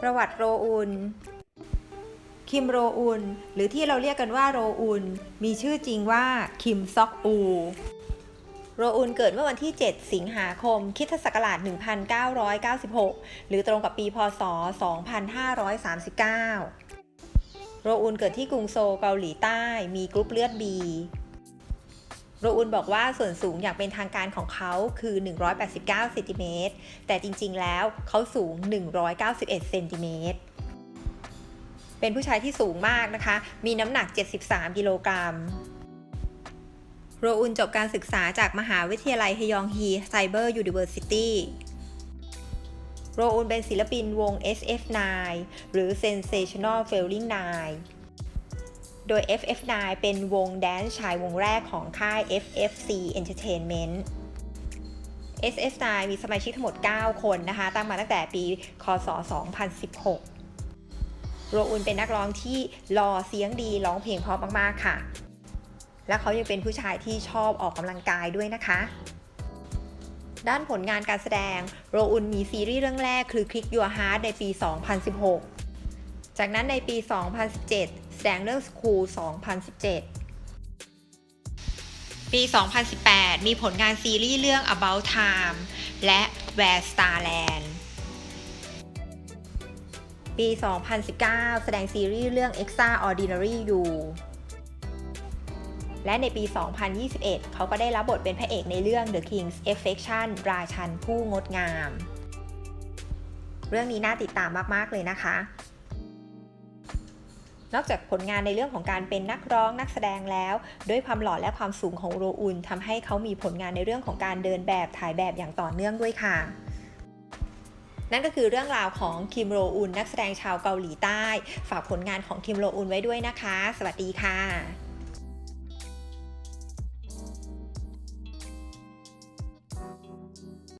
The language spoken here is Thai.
ประวัติโรอุนคิมโรอุนหรือที่เราเรียกกันว่าโรอุนมีชื่อจริงว่าคิมซอกอู โรอุนเกิดเมื่อวันที่ 7 สิงหาคมคิศักราช 1996 หรือตรงกับปี พศ 2539 โรอุนเกิดที่กรุงโซลเกาหลีใต้ มีกรุ๊ปเลือด B โรอุนบอกว่าส่วนสูงอย่างเป็นทางการของเขาคือ 189เซนติเมตรแต่จริงๆ แล้วเขาสูง 191เซนติเมตรเป็นผู้ชายที่สูงมากนะคะ มีน้ำหนัก 73 กิโลกรัม โรอุนจบการศึกษาจากมหาวิทยาลัยฮยองฮีไซเบอร์ยูนิเวอร์ซิตี้ โรอุนเป็นศิลปินวง SF9 หรือ Sensational Feeling 9 โดย FF9 เป็นวงแดนซ์ชายวงแรกของค่าย FFC Entertainment SF9 มีสมาชิกทั้งหมด 9 คนนะคะ ตั้งมาตั้งแต่ปี คศ 2016 โรอุนเป็นนักร้องที่หล่อเสียงดีร้องเพลงเพราะมาก ๆ ค่ะ และเขายังเป็นผู้ชายที่ชอบออกกำลังกายด้วยนะคะ ด้านผลงานการแสดง โรอุนมีซีรีส์เรื่องแรกคือ Click Your Heart ในปี 2016 จากนั้นในปี 2017 แสดงเรื่อง School 2017 ปี 2018 มีผลงานซีรีส์เรื่อง About Time และ Where Starland ปี 2019 แสดงซีรีส์เรื่อง Extraordinary You และในปี 2021 เขาก็ได้รับบทเป็นพระเอกในเรื่อง The King's Affection ราชันผู้งดงาม เรื่องนี้น่าติดตามมาก ๆ เลยนะคะ นอกจากผลงานในเรื่องของการเป็นนักร้องนักแสดงแล้ว ด้วยความหล่อและความสูงของโรอุนทำให้เขามีผลงานในเรื่องของการเดินแบบถ่ายแบบอย่างต่อเนื่องด้วยค่ะนั่นก็คือเรื่องราวของคิมโรอุนนักแสดงชาวเกาหลีใต้ ฝากผลงานของคิมโรอุนไว้ด้วยนะคะ สวัสดีค่ะ